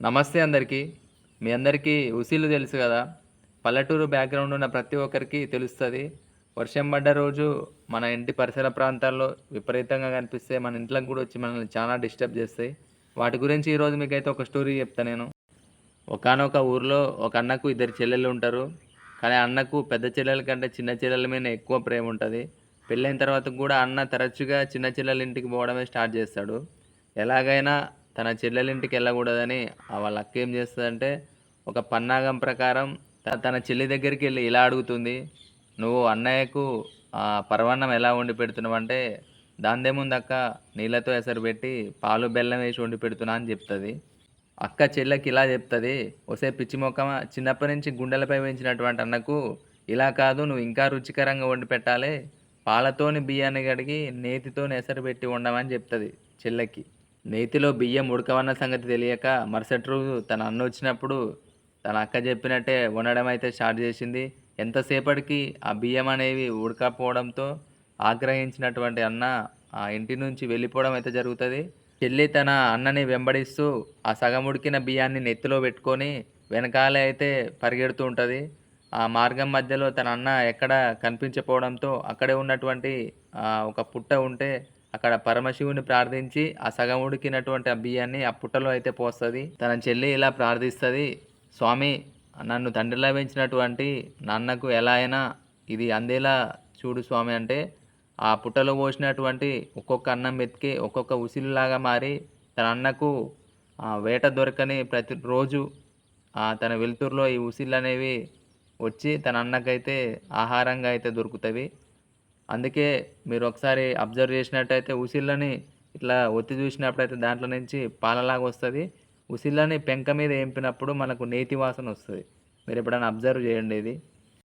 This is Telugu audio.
నమస్తే అందరికీ. మీ అందరికీ ఉసిలు తెలుసు కదా. పల్లెటూరు బ్యాక్గ్రౌండ్ ఉన్న ప్రతి ఒక్కరికి తెలుస్తుంది. వర్షం పడ్డ రోజు మన ఇంటి పరిసర ప్రాంతాల్లో విపరీతంగా కనిపిస్తే మన ఇంట్లోకి కూడా వచ్చి మనల్ని చాలా డిస్టర్బ్ చేస్తాయి. వాటి గురించి ఈరోజు మీకైతే ఒక స్టోరీ చెప్తా నేను. ఒకనొక ఊర్లో ఒక అన్నకు ఇద్దరు చెల్లెలు ఉంటారు. కానీ అన్నకు పెద్ద చెల్లెల కంటే చిన్న చెల్లెల మీద ఎక్కువ ప్రేమ ఉంటుంది. పెళ్ళైన తర్వాత కూడా అన్న తరచుగా చిన్న చెల్లెల ఇంటికి పోవడమే స్టార్ట్ చేస్తాడు. ఎలాగైనా తన చెల్లెలింటికి వెళ్ళకూడదని ఆ వాళ్ళ అక్క ఏం చేస్తుందంటే ఒక పన్నాగం ప్రకారం తన చెల్లి దగ్గరికి వెళ్ళి ఇలా అడుగుతుంది నువ్వు అన్నయ్యకు ఆ, పరమాన్నం ఎలా వండి పెడుతున్నావు? అంటే దాందేముంది నీళ్ళతో ఎసరు పెట్టి పాలు బెల్లం వేసి వండి పెడుతున్నా అని చెప్తుంది. అక్క చెల్లెకి ఇలా చెప్తుంది ఒసే పిచ్చి మొక్క చిన్నప్పటి నుంచి గుండెలపై పెంచినటువంటి అన్నకు ఇలా కాదు నువ్వు ఇంకా రుచికరంగా వండి పెట్టాలి పాలతోని బియ్యాన్ని కడిగి నేతితోని ఎసరు పెట్టి వండమని చెప్తుంది చెల్లెకి. నేతిలో బియ్యం ఉడకవన్న సంగతి తెలియక మరుసటి రోజు తన అన్న వచ్చినప్పుడు తన అక్క చెప్పినట్టే వండడం అయితే స్టార్ట్ చేసింది. ఎంతసేపటికి ఆ బియ్యం అనేవి ఉడకపోవడంతో ఆగ్రహించినటువంటి అన్న ఆ ఇంటి నుంచి వెళ్ళిపోవడం అయితే జరుగుతుంది. చెల్లి తన అన్నని వెంబడిస్తూ ఆ సగం ఉడికిన బియ్యాన్ని నెత్తిలో పెట్టుకొని వెనకాలే అయితే పరిగెడుతూ ఉంటుంది. ఆ మార్గం మధ్యలో తన అన్న ఎక్కడ కనిపించకపోవడంతో అక్కడే ఉన్నటువంటి ఒక పుట్ట ఉంటే అక్కడ పరమశివుని ప్రార్థించి ఆ సగం ఉడికినటువంటి ఆ బియ్యాన్ని ఆ పుట్టలో అయితే పోస్తుంది. తన చెల్లి ఇలా ప్రార్థిస్తుంది స్వామి నన్ను తండ్రిలా పెంచినటువంటి నాన్నకు ఎలా అయినా ఇది అందేలా చూడు స్వామి అంటే ఆ పుట్టలో పోసినటువంటి ఒక్కొక్క అన్నం వెతికి ఒక్కొక్క ఉసిరిలాగా మారి తన అన్నకు ఆ, వేట దొరకని ప్రతిరోజు తన వెలుతురులో ఈ ఉసిళ్ళు అనేవి వచ్చి తన అన్నకైతే ఆహారంగా అయితే దొరుకుతుంది అందుకే మీరు ఒకసారి అబ్జర్వ్ చేసినట్టయితే ఉసిళ్ళని ఇట్లా ఒత్తి చూసినప్పుడైతే దాంట్లో నుంచి పాలలాగా వస్తుంది. ఉసిళ్ళని పెంక మీద వేంపినప్పుడు మనకు నేతి వాసన వస్తుంది. మీరు ఎప్పుడైనా అబ్జర్వ్ చేయండి ఇది.